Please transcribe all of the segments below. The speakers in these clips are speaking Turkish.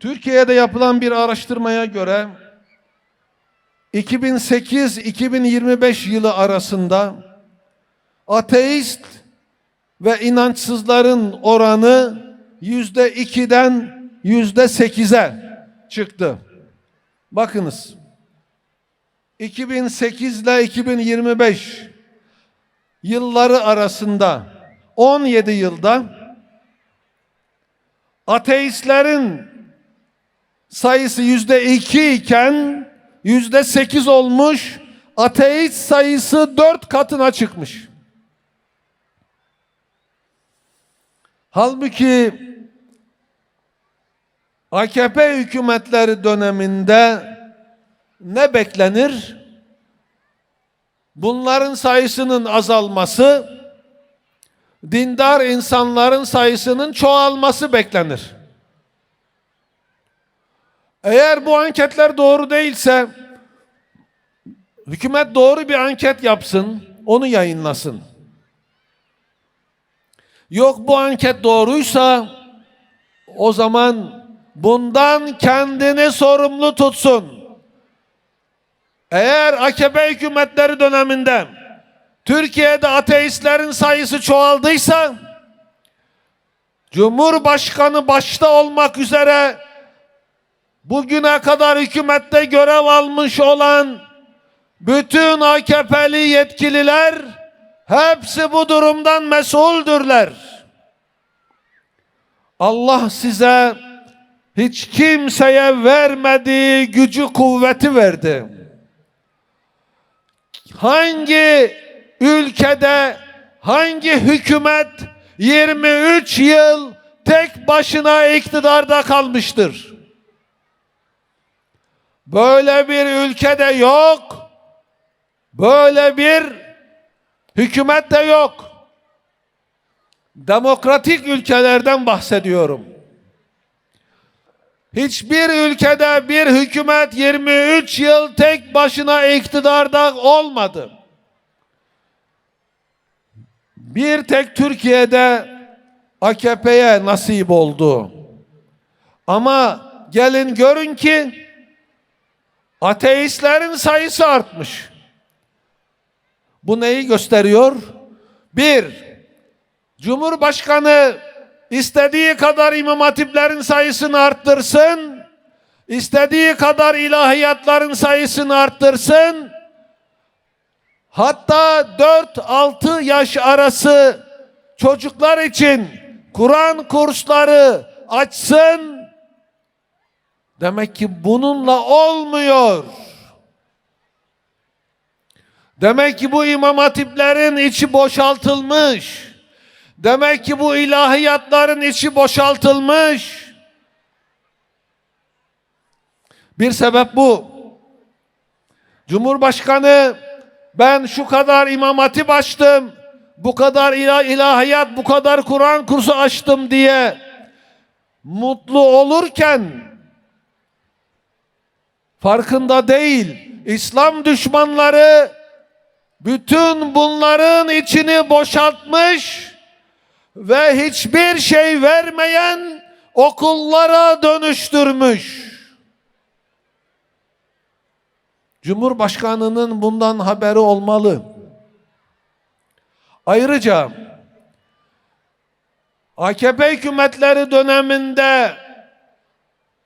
Türkiye'de yapılan bir araştırmaya göre 2008-2025 yılı arasında ateist ve inançsızların oranı yüzde ikiden yüzde sekize çıktı. Bakınız. 2008 ile 2025 yılları arasında 17 yılda ateistlerin sayısı yüzde iki iken yüzde sekiz olmuş, ateist sayısı dört katına çıkmış. Halbuki AKP hükümetleri döneminde ne beklenir? Bunların sayısının azalması, dindar insanların sayısının çoğalması beklenir. Eğer bu anketler doğru değilse hükümet doğru bir anket yapsın, onu yayınlasın. Yok bu anket doğruysa o zaman bundan kendini sorumlu tutsun. Eğer AKP hükümetleri döneminde Türkiye'de ateistlerin sayısı çoğaldıysa Cumhurbaşkanı başta olmak üzere bugüne kadar hükümette görev almış olan bütün AKP'li yetkililer hepsi bu durumdan mesuldürler. Allah size hiç kimseye vermediği gücü kuvveti verdi. Hangi ülkede hangi hükümet 23 yıl tek başına iktidarda kalmıştır? Böyle bir ülkede yok. Böyle bir hükümet de yok. Demokratik ülkelerden bahsediyorum. Hiçbir ülkede bir hükümet 23 yıl tek başına iktidarda olmadı. Bir tek Türkiye'de AKP'ye nasip oldu. Ama gelin görün ki ateistlerin sayısı artmış. Bu neyi gösteriyor? Bir, Cumhurbaşkanı istediği kadar imam hatiplerin sayısını arttırsın, istediği kadar ilahiyatların sayısını arttırsın, hatta 4-6 yaş arası çocuklar için Kur'an kursları açsın, demek ki bununla olmuyor. Demek ki bu imam hatiplerin içi boşaltılmış. Demek ki bu ilahiyatların içi boşaltılmış. Bir sebep bu. Cumhurbaşkanı ben şu kadar imam hatip açtım, bu kadar ilah ilahiyat, bu kadar Kur'an kursu açtım diye mutlu olurken farkında değil. İslam düşmanları bütün bunların içini boşaltmış ve hiçbir şey vermeyen okullara dönüştürmüş. Cumhurbaşkanının bundan haberi olmalı. Ayrıca AKP hükümetleri döneminde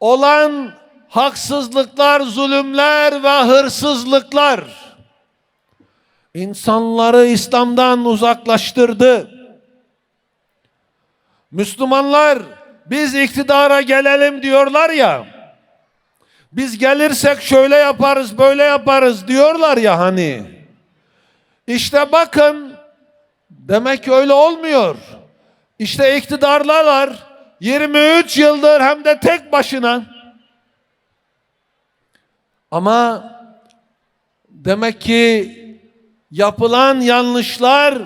olan haksızlıklar, zulümler ve hırsızlıklar insanları İslam'dan uzaklaştırdı. Müslümanlar biz iktidara gelelim diyorlar ya. Biz gelirsek şöyle yaparız, böyle yaparız diyorlar ya hani. İşte bakın demek ki öyle olmuyor. İşte iktidarlar 23 yıldır hem de tek başına. Ama demek ki yapılan yanlışlar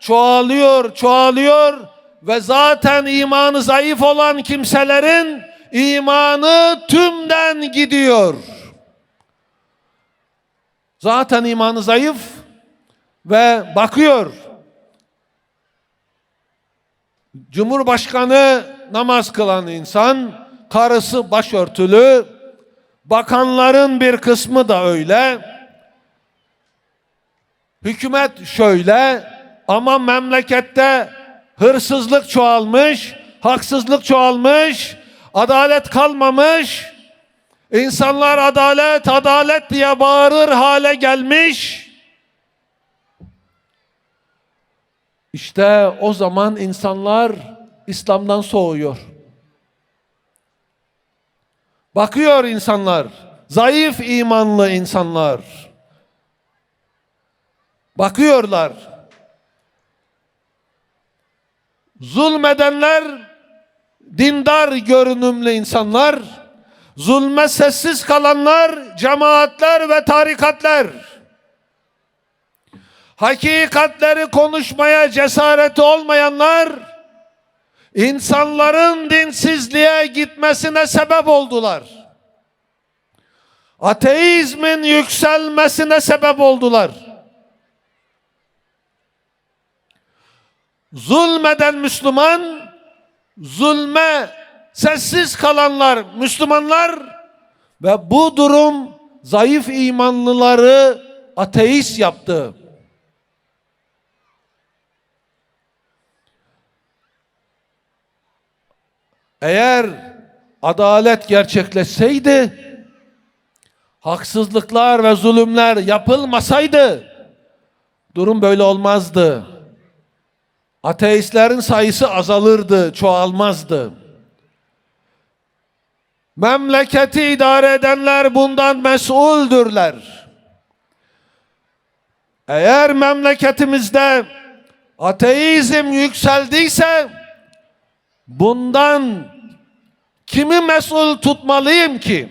çoğalıyor, çoğalıyor ve zaten imanı zayıf olan kimselerin imanı tümden gidiyor. Zaten imanı zayıf ve bakıyor. Cumhurbaşkanı namaz kılan insan, karısı başörtülü, bakanların bir kısmı da öyle. Hükümet şöyle ama memlekette hırsızlık çoğalmış, haksızlık çoğalmış, adalet kalmamış. İnsanlar adalet, adalet diye bağırır hale gelmiş. İşte o zaman insanlar İslam'dan soğuyor. Bakıyor insanlar, zayıf imanlı insanlar. Bakıyorlar. Zulmedenler dindar görünümlü insanlar, zulme sessiz kalanlar cemaatler ve tarikatlar. Hakikatleri konuşmaya cesareti olmayanlar insanların dinsizliğe gitmesine sebep oldular. Ateizmin yükselmesine sebep oldular. Zulmeden Müslüman, zulme sessiz kalanlar Müslümanlar ve bu durum zayıf imanlıları ateist yaptı. Eğer adalet gerçekleşseydi, haksızlıklar ve zulümler yapılmasaydı, durum böyle olmazdı. Ateistlerin sayısı azalırdı, çoğalmazdı. Memleketi idare edenler bundan mesuldürler. Eğer memleketimizde ateizm yükseldiyse bundan kimi mesul tutmalıyım ki?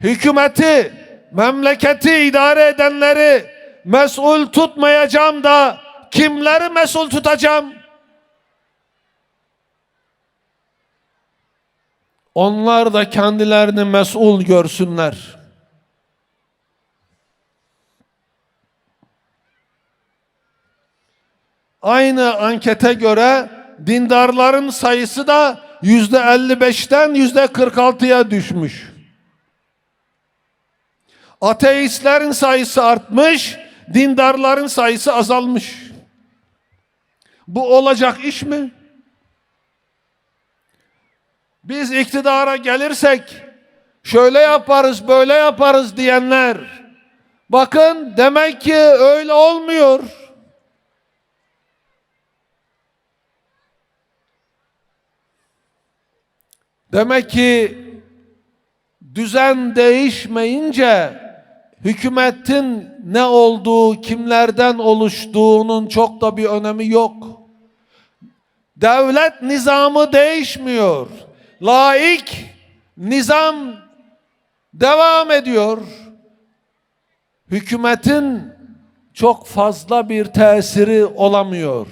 Hükümeti, memleketi idare edenleri mesul tutmayacağım da kimleri mesul tutacağım? Onlar da kendilerini mesul görsünler. Aynı ankete göre dindarların sayısı da yüzde 55'ten yüzde 46'ya düşmüş. Ateistlerin sayısı artmış, dindarların sayısı azalmış. Bu olacak iş mi? Biz iktidara gelirsek şöyle yaparız, böyle yaparız diyenler bakın demek ki öyle olmuyor. Demek ki düzen değişmeyince hükümetin ne olduğu, kimlerden oluştuğunun çok da bir önemi yok. Devlet nizamı değişmiyor. Laik nizam devam ediyor. Hükümetin çok fazla bir tesiri olamıyor.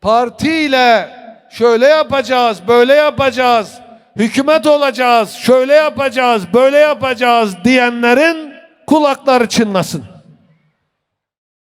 Partiyle şöyle yapacağız, böyle yapacağız, hükümet olacağız, şöyle yapacağız, böyle yapacağız diyenlerin kulakları çınlasın.